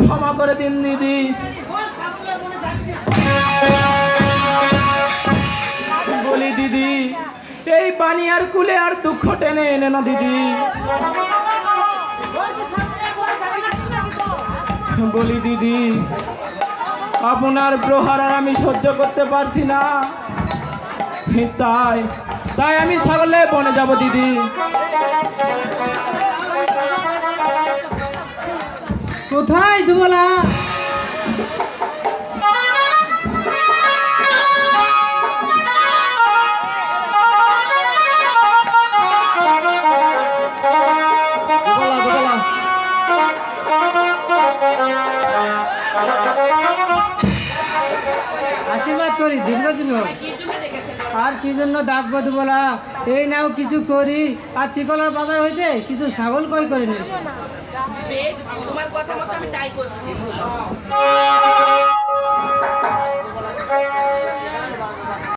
ক্ষমা করে দিন, দিদি। বলি, দিদি, এই পানি আর কুলে আর দুঃখ টেনে এনে না, দিদি। বলি, দিদি, আপনার প্রহার আর আমি সহ্য করতে পারছি না। তাই তাই আমি ছাগলে বনে যাব, দিদি। কোথায় দুবলা আশীর্বাদ করি দীর্ঘদিন হোক আর কি জন্য দাগ বলা? এই নাও কিছু করি। আর চিকলার বাজার হইতে কিছু ছাগল কই করে নি। বেশ, তোমার কথা মতো আমি তাই করছি।